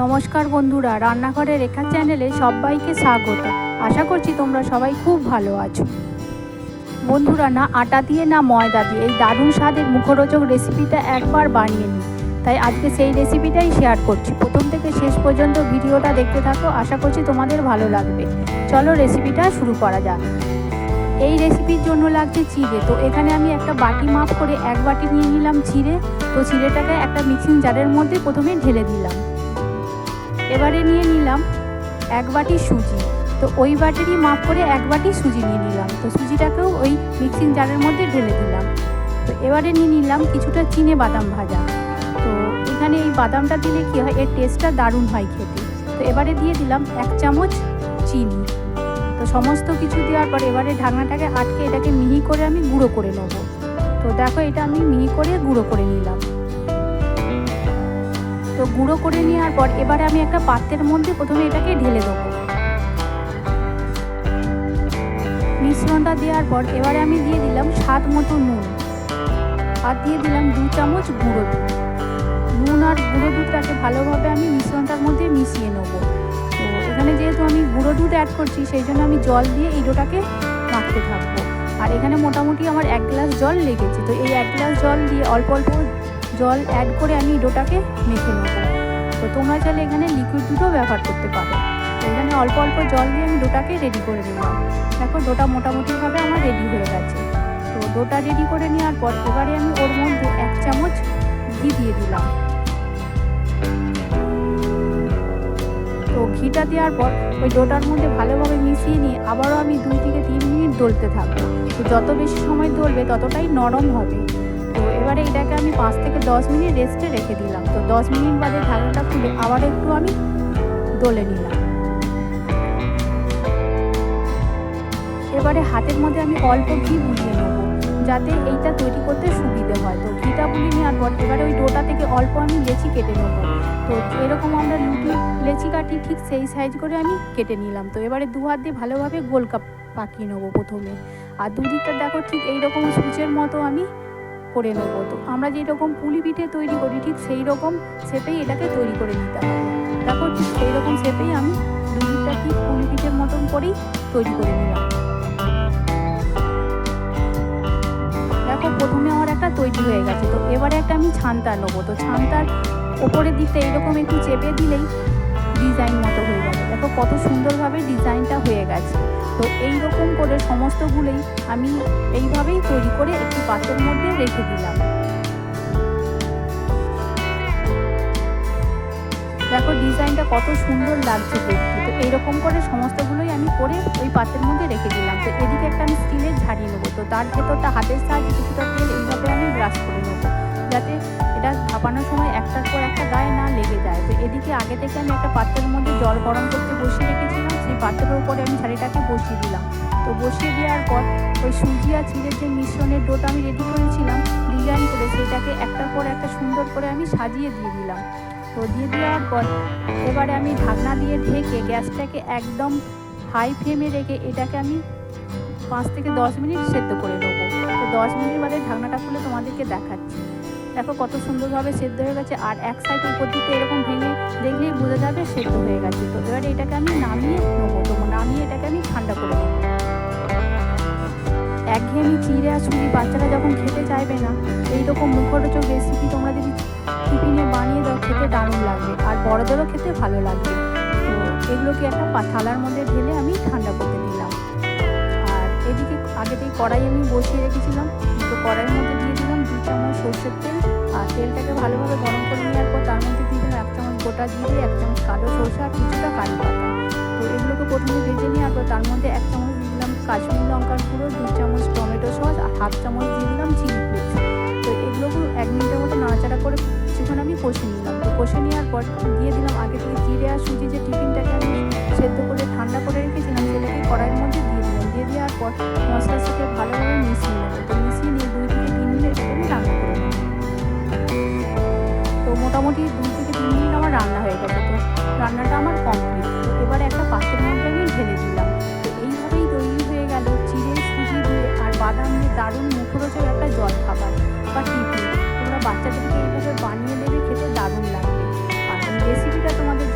নমস্কার বন্ধুরা রান্নাঘরে রেখা চ্যানেলে সবাইকে স্বাগত। আশা করছি তোমরা সবাই খুব ভালো আছো। বন্ধুরা, না আটা দিয়ে, না ময়দা দিয়ে এই দারুণ স্বাদের মুখরোচক রেসিপিটা একবার বানিয়ে নিই। তাই আজকে সেই রেসিপিটাই শেয়ার করছি। প্রথম থেকে শেষ পর্যন্ত ভিডিওটা দেখতে থাকো, আশা করছি তোমাদের ভালো লাগবে। চলো রেসিপিটা শুরু করা যাক। এই রেসিপির জন্য লাগছে চিড়ে। তো এখানে আমি একটা বাটি মাপ করে এক বাটি নিয়ে নিলাম চিড়ে। তো চিড়েটাকে একটা মিক্সিং জারের মধ্যে প্রথমে ঢেলে দিলাম। এবারে নিয়ে নিলাম এক বাটি সুজি। তো ওই বাটিরই মাপ করে এক বাটি সুজি নিয়ে নিলাম। তো সুজিটাকেও ওই মিক্সিং জারের মধ্যে ঢেলে দিলাম। তো এবারে নিয়ে নিলাম কিছুটা চিনে বাদাম ভাজা। তো এখানে এই বাদামটা দিলে কী হয়, এর টেস্টটা দারুণ হয় খেতে। তো এবারে দিয়ে দিলাম এক চামচ চিনি। তো সমস্ত কিছু দেওয়ার পর এবারে ঢাকনাটাকে আটকে এটাকে মিহি করে আমি গুঁড়ো করে নেব। তো দেখো এটা আমি মিহি করে গুঁড়ো করে নিলাম। তো গুঁড়ো করে নেওয়ার পর এবারে আমি একটা পাত্রের মধ্যে প্রথমে এটাকে ঢেলে দেবো। মিশ্রণটা দেওয়ার পর এবারে আমি দিয়ে দিলাম স্বাদ মতো নুন। আর দিয়ে দিলাম দু চামচ গুঁড়ো দুধ। নুন আর গুঁড়ো দুধটাকে ভালোভাবে আমি মিশ্রণটার মধ্যে মিশিয়ে নেব। তো এখানে যেহেতু আমি গুঁড়ো দুধ অ্যাড করছি, সেই জন্য আমি জল দিয়ে এই ডোটাকে মাখতে থাকব। আর এখানে মোটামুটি আমার এক গ্লাস জল লেগেছে। তো এই এক গ্লাস জল দিয়ে অল্প অল্প জল অ্যাড করে আমি ডোটাকে মেখে নেব। তো তোমরা চাইলে এখানে লিকুইড দুধও ব্যবহার করতে পারো। তো এখানে অল্প অল্প জল দিয়ে আমি ডোটাকে রেডি করে নিলাম। দেখো ডোটা মোটামুটিভাবে আমার রেডি হয়ে গেছে। তো ডোটা রেডি করে নেওয়ার পর এবারে আমি ওর মধ্যে এক চামচ ঘি দিয়ে দিলাম। তো ঘিটা দেওয়ার পর ওই ডোটার মধ্যে ভালোভাবে মিশিয়ে নিয়ে আবারও আমি দুই থেকে তিন মিনিট দলতে থাকব। তো যত বেশি সময় দলবে ততটাই নরম হবে। এবারে এটাকে আমি পাঁচ থেকে দশ মিনিট রেস্টে রেখে দিলাম। তো দশ মিনিট বাদে ঢাকনাটা খুলে আবার একটু আমি দলে নিলাম। এবারে হাতের মধ্যে আমি অল্প ঘি বুলিয়ে নেব, যাতে এইটা তৈরি করতে সুবিধে হয়। তো ঘিটা বুলিয়ে নেওয়ার পর এবারে ওই ডোটা থেকে অল্প আমি লেচি কেটে নেব। তো এরকম আমরা লুটি লেচি কাটি ঠিক সেই সাইজ করে আমি কেটে নিলাম। তো এবারে দু হাত দিয়ে ভালোভাবে গোল কাপ পাকিয়ে নেব প্রথমে। আর দুদিকটা দেখো ঠিক এইরকম সুচের মতো আমি করে নেব। তো আমরা যেরকম পুলি পিঠে তৈরি করি, ঠিক সেই রকম শেপেই এটাকে তৈরি করে নিতে হবে। দেখো ঠিক সেই রকম শেপেই আমি দুদিকটা ঠিক পুলি পিঠের মতন করেই তৈরি করে নিলাম। দেখো প্রথমে আমার একটা তৈরি হয়ে গেছে, তো এবারে একটা আমি ছানতার নেব। তো ছানতার ওপরের দিকটা এইরকম একটু চেপে দিলেই ডিজাইন মতো হয়ে যাবে। দেখো কত সুন্দরভাবে ডিজাইনটা হয়ে গেছে। তো এই রকম করে সমস্তগুলোই আমি এইভাবেই তৈরি করে একটি পাত্রের মধ্যে রেখে দিলাম। দেখো ডিজাইনটা কত সুন্দর লাগছে দেখতে। তো এইরকম করে সমস্তগুলোই আমি করে ওই পাত্রের মধ্যে রেখে দিলাম। তো এদিকে একটা আমি স্টিলের ঝাড়িয়ে নেব। তো তার ভেতরটা হাতের সাহায্যে কিছুটা তেল এইভাবে আমি ব্রাশ করে নেব। যাতে ভাপানোর সময় একটার পর একটা গায়ে না লেগে যায়। তো এদিকে আগে থেকে আমি একটা পাত্রের মধ্যে জল গরম করতে বসিয়ে রেখেছিলাম, সেই পাত্রের উপরে আমি শাড়িটাকে বসিয়ে দিলাম। তো বসিয়ে দেওয়ার পর ওই সুজি আর চিড়ের যে মিশ্রণের ডোটা আমি রেডি করেছিলাম ডিজাইন করে সেটাকে একটার পর একটা সুন্দর করে আমি সাজিয়ে দিয়ে দিলাম। তো দিয়ে দেওয়ার পর এবারে আমি ঢাকনা দিয়ে ঢেকে গ্যাসটাকে একদম হাই ফ্লেমে রেখে এটাকে আমি পাঁচ থেকে দশ মিনিট সেদ্ধ করে নেব। তো দশ মিনিট বাদে ঢাকনাটা খুলে তোমাদেরকে দেখাচ্ছি। দেখো কত সুন্দরভাবে সেদ্ধ হয়ে গেছে, আর এক সাইড উপর দিকে এরকম ভেঙে দেখলেই বোঝা যাবে সেদ্ধ হয়ে গেছে। তো এবারে এটাকে আমি নামিয়ে নেব, তো নামিয়ে এটাকে আমি ঠান্ডা করে নেব। একঘেয়েমি চিড়ে আর ছুরি বাচ্চারা যখন খেতে চাইবে না, এইরকম মুখরোচক রেসিপি তোমরা যদি টিফিনে বানিয়ে দাও, খেতে দারুণ লাগবে, আর বড়দেরও খেতে ভালো লাগবে। তো এগুলোকে একটা থালার মধ্যে ঢেলে আমি ঠান্ডা করতে দিলাম আর এদিকে আগে থেকে কড়াই আমি বসিয়ে রেখেছিলাম তো কড়াইয়ের সর্ষের তেল। আর তেলটাকে ভালোভাবে গরম করে নেওয়ার পর তার মধ্যে দিয়ে এক চামচ গোটা জিরে, এক চামচ কালো সরষে আর কিছুটা কারি পাতা। তো এগুলোকে প্রথমে ভেজে নেওয়ার পর তার মধ্যে এক চামচ দিয়ে দিলাম কাশ্মীর লঙ্কার গুঁড়ো দু চামচ টমেটো সস আর হাফ চামচ দিয়ে দিলাম চিলি ফ্লেক্স। তো এগুলোকে এক মিনিটের মতো নাড়াচাড়া করে কিছুক্ষণ আমি কষে নিলাম। তো কষে নেওয়ার পর দিয়ে দিলাম আগে থেকে জিরে আর সুজি যে টিফিনটাকে আমি সেদ্ধ করে, ঠান্ডা করে রেখেছিলাম সেটাকে কড়াইয়ের মধ্যে দিয়ে দিলাম। দিয়ে দেওয়ার পর মশলার সাথে ভালোভাবে মিশিয়ে তো দারুণ মুখরোচক একটা জল খাবার বা টিফিন। তোমরা বাচ্চাদেরকে এইভাবে বানিয়ে দেবে, খেতে দারুণ লাগবে। আর রেসিপিটা তোমাদের